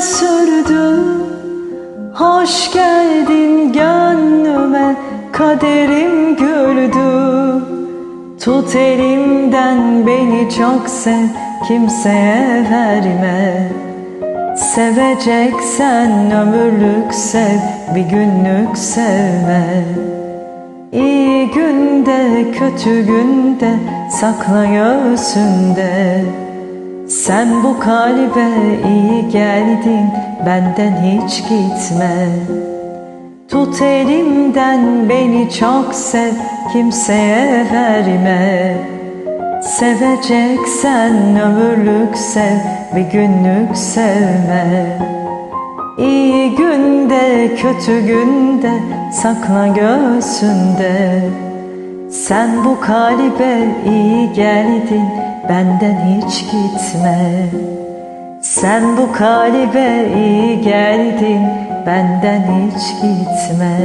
sürdü. Hoş geldin gönlüme kaderim güldü. Tut elimden beni çok sev kimseye verme. Seveceksen ömürlük sev bir günlük sevme. İyi günde kötü günde sakla göğsünde Sen bu kalbe iyi geldin benden hiç gitme. Tut elimden beni çok sev kimseye verme. Seveceksen ömürlük sev bir günlük sevme. İyi günde kötü günde sakla göğsünde Sen bu kalbe iyi geldin benden hiç gitme. Sen bu kalbe iyi geldin benden hiç gitme